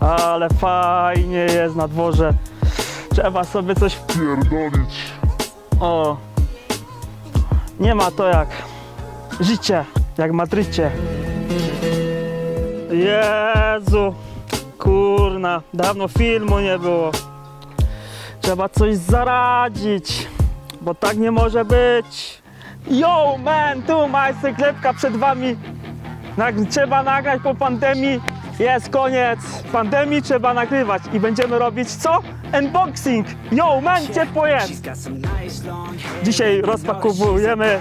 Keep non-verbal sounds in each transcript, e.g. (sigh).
Ale fajnie jest na dworze. Trzeba sobie coś Pierdolić. O. Nie ma to jak życie, jak w Madrycie. Jezu. Kurna, dawno filmu nie było. Trzeba coś zaradzić, bo tak nie może być. Yo man, tu majster klepka przed wami. Trzeba nagrać po pandemii. Jest koniec pandemii, trzeba nagrywać i będziemy robić co? Unboxing. Yo man, ciepło jest. Dzisiaj rozpakowujemy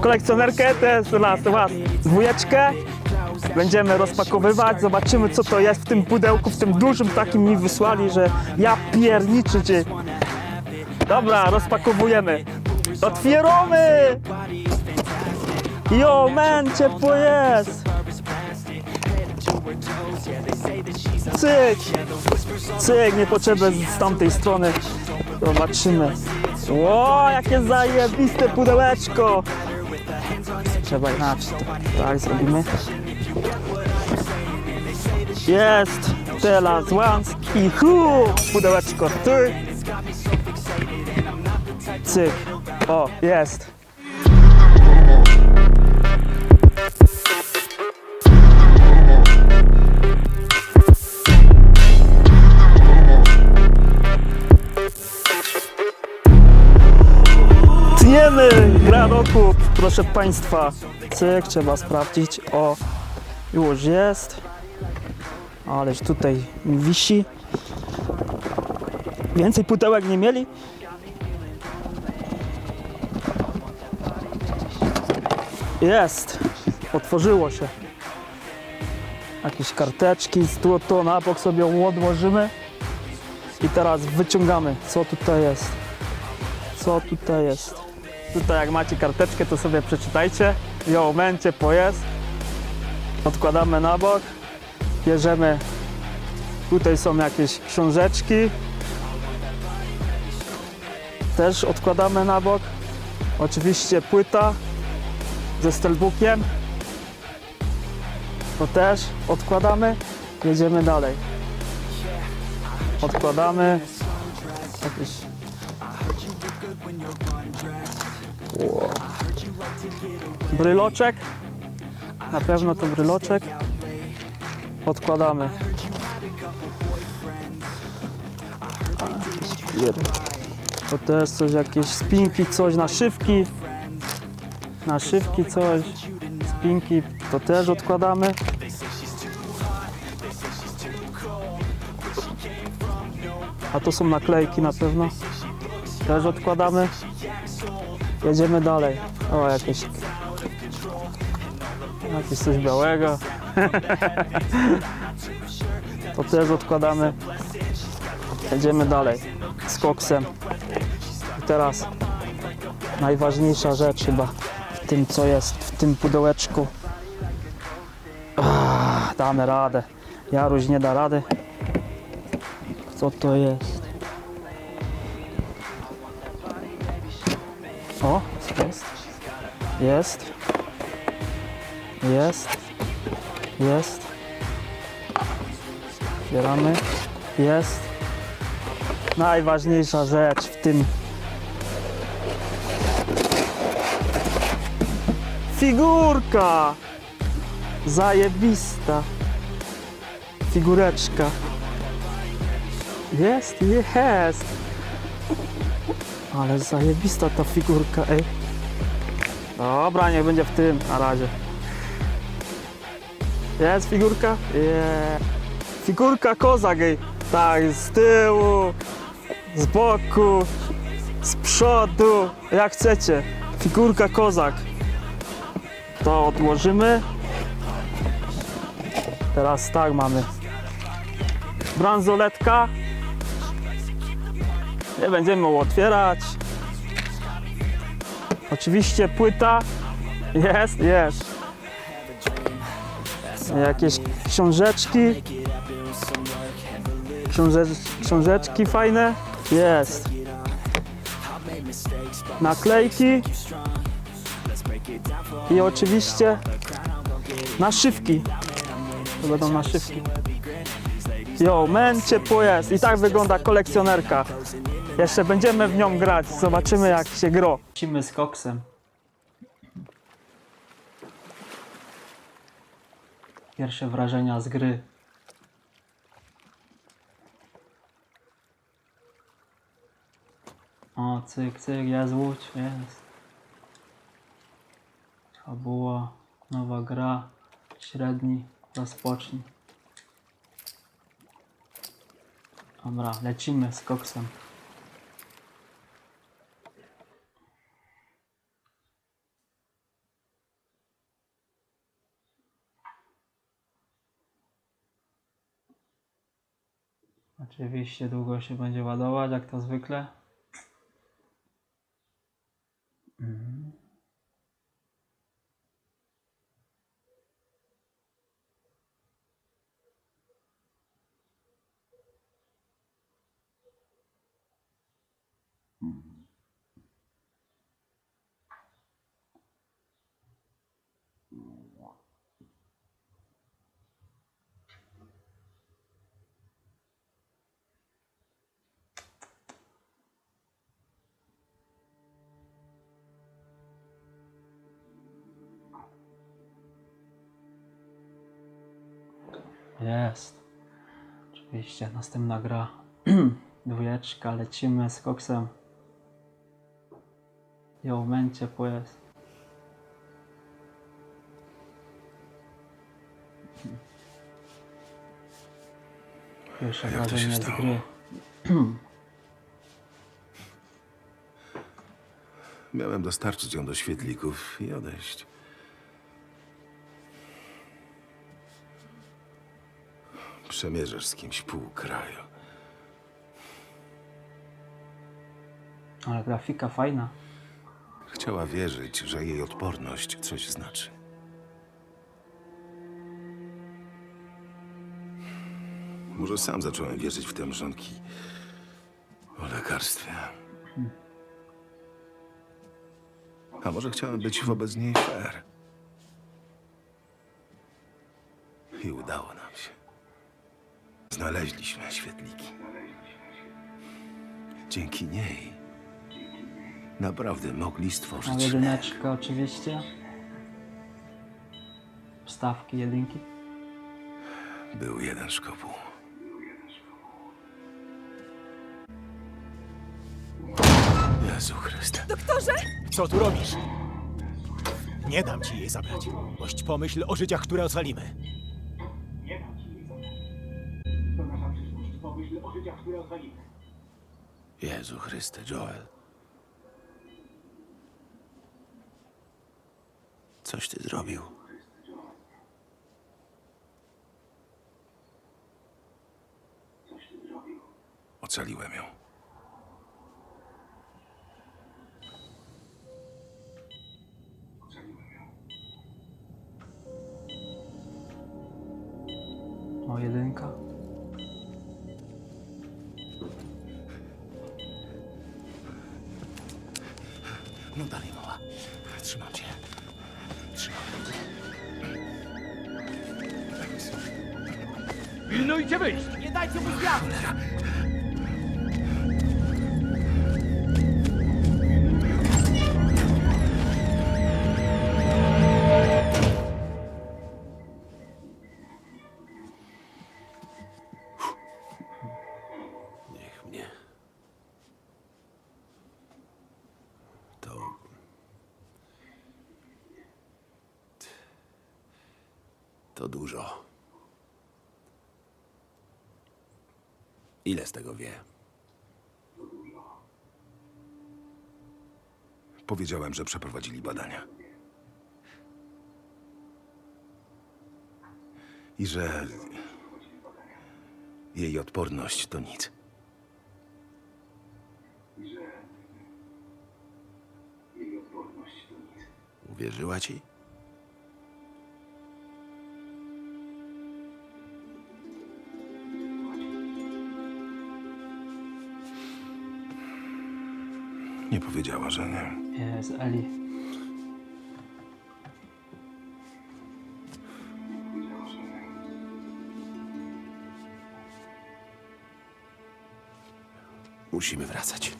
kolekcjonerkę, to jest dla was dwójeczkę. Będziemy rozpakowywać, zobaczymy co to jest w tym pudełku, w tym dużym takim mi wysłali, że ja pierniczy cię. Dobra, rozpakowujemy. Otwieramy! Yo man, ciepło jest! Cyk! Cyk, niepotrzebne z tamtej strony. Zobaczymy. O, jakie zajebiste pudełeczko! Trzeba inaczej to tak zrobimy. Jest! Teraz once i hu! Pudełeczko ty! Cyk. O, jest. Tniemy! Gra roku, proszę Państwa. Cyk, trzeba sprawdzić. O, już jest. Ależ tutaj wisi. Więcej pudełek nie mieli? Jest! Otworzyło się. Jakieś karteczki, tu to na bok sobie odłożymy. I teraz wyciągamy, co tutaj jest. Co tutaj jest. Tutaj jak macie karteczkę, to sobie przeczytajcie. Jo, momencie po jest. Odkładamy na bok. Bierzemy. Tutaj są jakieś książeczki. Też odkładamy na bok. Oczywiście płyta ze stelbookiem. To też odkładamy. Jedziemy dalej. Odkładamy. Jakieś bryloczek. Na pewno to bryloczek. Odkładamy. Jeden. To też coś, jakieś spinki, coś, naszywki. Naszywki, coś. Spinki, to też odkładamy. A to są naklejki na pewno. Też odkładamy. Jedziemy dalej. O, jakieś. Jakieś coś białego. (laughs) to też odkładamy. Jedziemy dalej z koksem. I teraz najważniejsza rzecz chyba w tym, co jest w tym pudełeczku. Ah, damy radę. Jaruś nie da rady. Co to jest? Jest. Jest. Jest. Otwieramy. Jest. Najważniejsza rzecz w tym. Figurka! Zajebista. Figureczka. Jest, jest. Ale zajebista ta figurka, ej. Dobra, niech będzie w tym na razie. Jest figurka? Yeah. Figurka kozak. Tak, z tyłu, z boku, z przodu, jak chcecie. Figurka kozak. To odłożymy. Teraz tak mamy. Bransoletka. Nie będziemy ją otwierać. Oczywiście płyta. Jest, jest. Jakieś książeczki. Książecz, książeczki fajne. Jest. Naklejki. I oczywiście naszywki. To będą naszywki. Yo, men, ciepło jest. I tak wygląda kolekcjonerka. Jeszcze będziemy w nią grać. Zobaczymy jak się gro. Lecimy z koksem. Pierwsze wrażenia z gry. O, cyk, cyk, jest łódź, jest. Fabuła, nowa gra, średni, rozpocznij. Dobra, lecimy z koksem. Oczywiście długo się będzie ładować, jak to zwykle. Jest. Oczywiście, następna gra. (clears throat) Dwójeczka, lecimy z koksem. Jo, momencie, pues. Pierwsze Jak to się stało? gry. (clears throat) Miałem dostarczyć ją do świetlików i odejść. Przemierzasz z kimś pół kraju. Ale grafika fajna. Chciała wierzyć, że jej odporność coś znaczy. Może sam zacząłem wierzyć w te mrzonki o lekarstwie. A może chciałem być wobec niej fair. Znaleźliśmy świetliki. Dzięki niej naprawdę mogli stworzyć sznek. jedyneczka oczywiście. Wstawki jedynki. Był jeden szkopuł. Jezu Chryste. Co tu robisz? Nie dam ci jej zabrać. Bość pomyśl o życiach, które ocalimy. Jezu Chryste, Joel. Coś ty zrobił. Ocaliłem ją. Cię. Trzymam. Pilnujcie wyjść! Nie dajcie mu zwiat! To dużo. Ile z tego wie? Powiedziałem, że przeprowadzili badania. I że jej odporność to nic. Uwierzyła ci? Powiedziała, że nie. Jezu, Ali. Musimy wracać.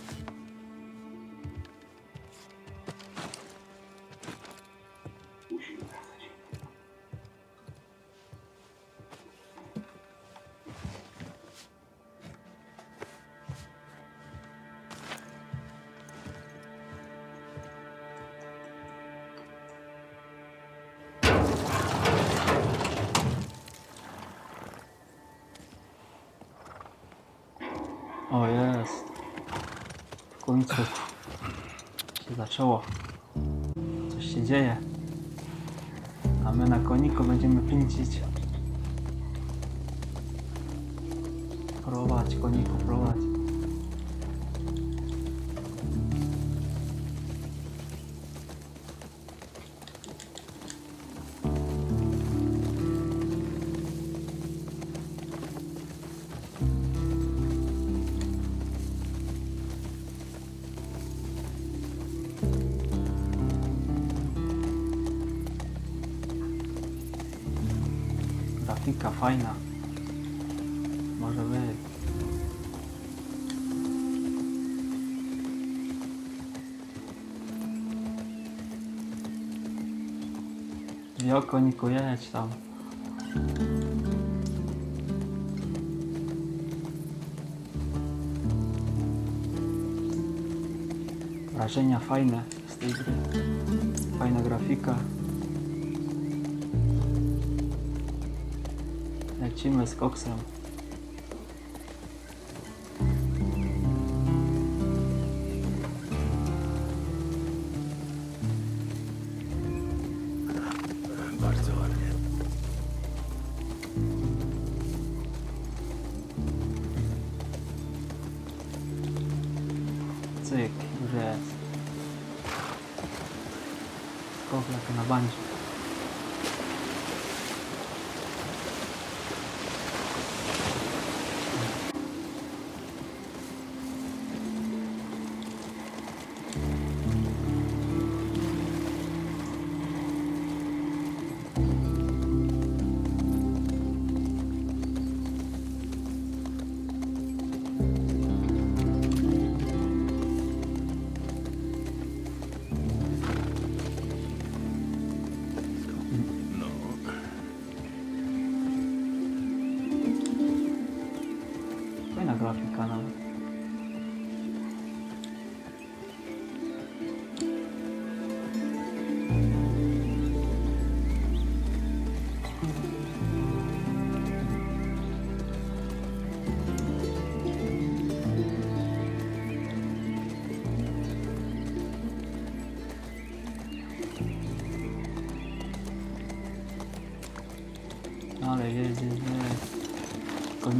Końcu się zaczęło. Coś się dzieje. A my na koniku będziemy pędzić. Prowadź koniku, prowadź. Grafika fajna. Może być. Jo, koniku, jedź tam. Wrażenia fajne z tej gry. Fajna grafika. Lecimy z koksem. Bardzo ładnie. Cyk, już jest. Skok jak na bandzie.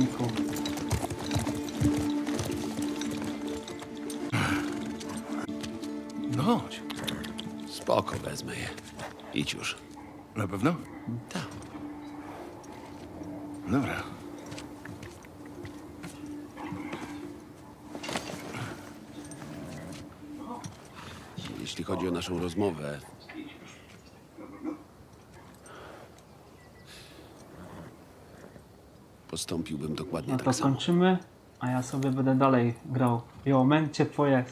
Koniku. no chodź. Spoko, wezmę je. Idź już. Na pewno? Tak. Dobra. Jeśli chodzi o naszą rozmowę. Postąpiłbym dokładnie No to tak samo. kończymy, a ja sobie będę dalej grał. Jo, momencie twoje